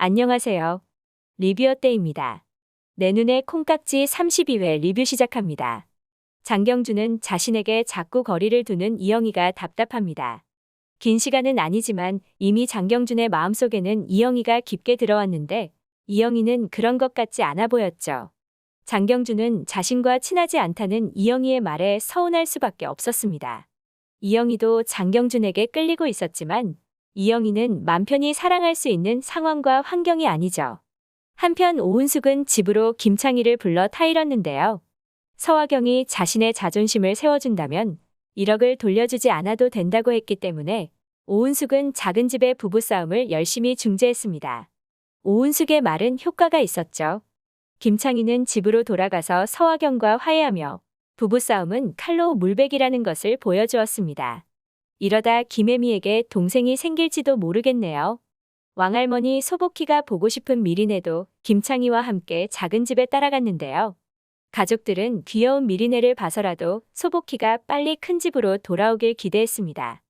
안녕하세요. 리뷰어 때입니다. 내 눈의 콩깍지 32회 리뷰 시작합니다. 장경주는 자신에게 자꾸 거리를 두는 이영희가 답답합니다. 긴 시간은 아니지만 이미 장경준의 마음속에는 이영희가 깊게 들어왔는데 이영희는 그런 것 같지 않아 보였죠. 장경준은 자신과 친하지 않다는 이영희의 말에 서운할 수밖에 없었습니다. 이영희도 장경준에게 끌리고 있었지만 이영희는 맘 편히 사랑할 수 있는 상황과 환경이 아니죠. 한편 오은숙은 집으로 김창희를 불러 타일었는데요. 서화경이 자신의 자존심을 세워준다면 1억을 돌려주지 않아도 된다고 했기 때문에 오은숙은 작은 집의 부부싸움을 열심히 중재했습니다. 오은숙의 말은 효과가 있었죠. 김창희는 집으로 돌아가서 서화경과 화해하며 부부싸움은 칼로 물베기라는 것을 보여주었습니다. 이러다 김혜미에게 동생이 생길지도 모르겠네요. 왕할머니 소복희가 보고 싶은 미리네도 김창희와 함께 작은 집에 따라갔는데요. 가족들은 귀여운 미리네를 봐서라도 소복희가 빨리 큰 집으로 돌아오길 기대했습니다.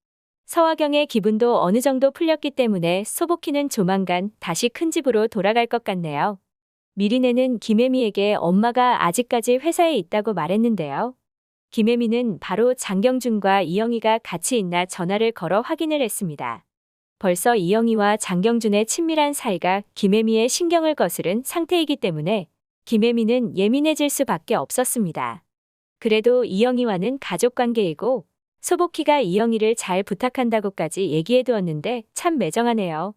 서화경의 기분도 어느 정도 풀렸기 때문에 소복희는 조만간 다시 큰 집으로 돌아갈 것 같네요. 미리네는 김혜미에게 엄마가 아직까지 회사에 있다고 말했는데요. 김혜미는 바로 장경준과 이영희가 같이 있나 전화를 걸어 확인을 했습니다. 벌써 이영희와 장경준의 친밀한 사이가 김혜미의 신경을 거스른 상태이기 때문에 김혜미는 예민해질 수밖에 없었습니다. 그래도 이영희와는 가족 관계이고 소복희가 이영희를 잘 부탁한다고까지 얘기해 두었는데 참 매정하네요.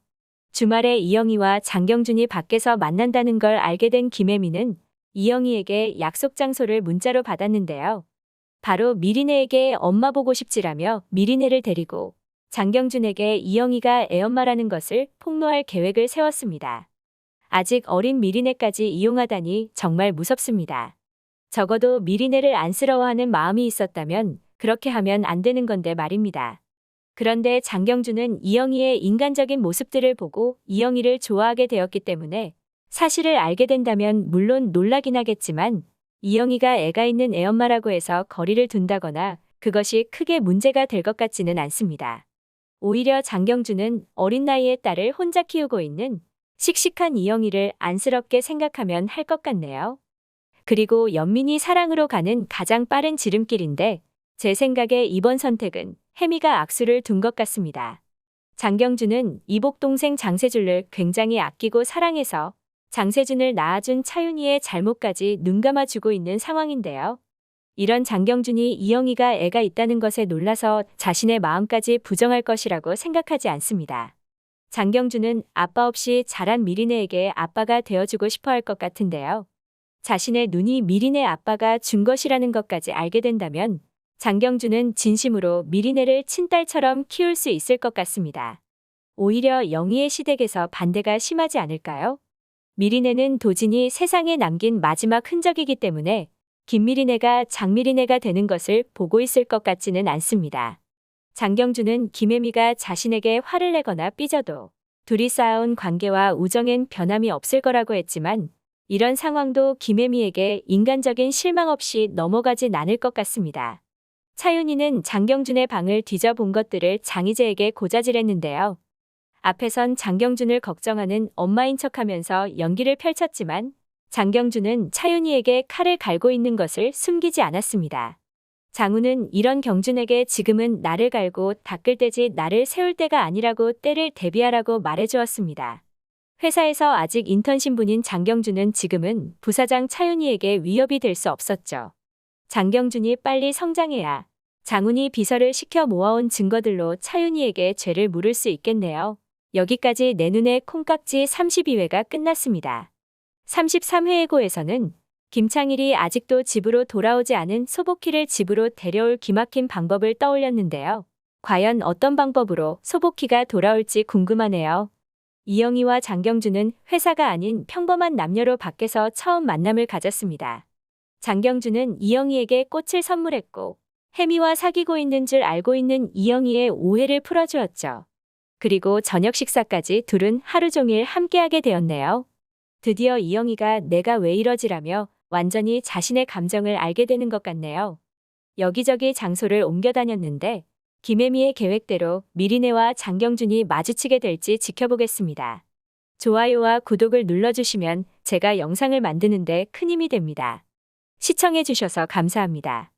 주말에 이영희와 장경준이 밖에서 만난다는 걸 알게 된 김혜미는 이영희에게 약속 장소를 문자로 받았는데요. 바로 미리네에게 엄마 보고 싶지라며 미리네를 데리고 장경준에게 이영희가 애엄마라는 것을 폭로할 계획을 세웠습니다. 아직 어린 미리네까지 이용하다니 정말 무섭습니다. 적어도 미리네를 안쓰러워하는 마음이 있었다면 그렇게 하면 안 되는 건데 말입니다. 그런데 장경준은 이영희의 인간적인 모습들을 보고 이영희를 좋아하게 되었기 때문에 사실을 알게 된다면 물론 놀라긴 하겠지만 이영희가 애가 있는 애엄마라고 해서 거리를 둔다거나 그것이 크게 문제가 될 것 같지는 않습니다. 오히려 장경준은 어린 나이에 딸을 혼자 키우고 있는 씩씩한 이영희를 안쓰럽게 생각하면 할 것 같네요. 그리고 연민이 사랑으로 가는 가장 빠른 지름길인데 제 생각에 이번 선택은 혜미가 악수를 둔 것 같습니다. 장경준은 이복 동생 장세준을 굉장히 아끼고 사랑해서 장세준을 낳아준 차윤희의 잘못까지 눈감아주고 있는 상황인데요. 이런 장경준이 이영희가 애가 있다는 것에 놀라서 자신의 마음까지 부정할 것이라고 생각하지 않습니다. 장경준은 아빠 없이 자란 미리네에게 아빠가 되어주고 싶어 할 것 같은데요. 자신의 눈이 미리네 아빠가 준 것이라는 것까지 알게 된다면 장경준은 진심으로 미리네를 친딸처럼 키울 수 있을 것 같습니다. 오히려 영희의 시댁에서 반대가 심하지 않을까요? 미리네는 도진이 세상에 남긴 마지막 흔적이기 때문에 김미리네가 장미리네가 되는 것을 보고 있을 것 같지는 않습니다. 장경준은 김혜미가 자신에게 화를 내거나 삐져도 둘이 쌓아온 관계와 우정엔 변함이 없을 거라고 했지만 이런 상황도 김혜미에게 인간적인 실망 없이 넘어가진 않을 것 같습니다. 차윤희는 장경준의 방을 뒤져본 것들을 장희재에게 고자질했는데요. 앞에선 장경준을 걱정하는 엄마인 척하면서 연기를 펼쳤지만 장경준은 차윤희에게 칼을 갈고 있는 것을 숨기지 않았습니다. 장우는 이런 경준에게 지금은 나를 갈고 닦을 때지 나를 세울 때가 아니라고 때를 대비하라고 말해주었습니다. 회사에서 아직 인턴 신분인 장경준은 지금은 부사장 차윤희에게 위협이 될 수 없었죠. 장경준이 빨리 성장해야 장훈이 비서를 시켜 모아온 증거들로 차윤희에게 죄를 물을 수 있겠네요. 여기까지 내 눈에 콩깍지 32회가 끝났습니다. 33회 예고에서는 김창일이 아직도 집으로 돌아오지 않은 소복희를 집으로 데려올 기막힌 방법을 떠올렸는데요. 과연 어떤 방법으로 소복희가 돌아올지 궁금하네요. 이영희와 장경준은 회사가 아닌 평범한 남녀로 밖에서 처음 만남을 가졌습니다. 장경준은 이영희에게 꽃을 선물했고 혜미와 사귀고 있는 줄 알고 있는 이영희의 오해를 풀어주었죠. 그리고 저녁 식사까지 둘은 하루 종일 함께하게 되었네요. 드디어 이영희가 내가 왜 이러지라며 완전히 자신의 감정을 알게 되는 것 같네요. 여기저기 장소를 옮겨 다녔는데 김혜미의 계획대로 미리네와 장경준이 마주치게 될지 지켜보겠습니다. 좋아요와 구독을 눌러주시면 제가 영상을 만드는데 큰 힘이 됩니다. 시청해주셔서 감사합니다.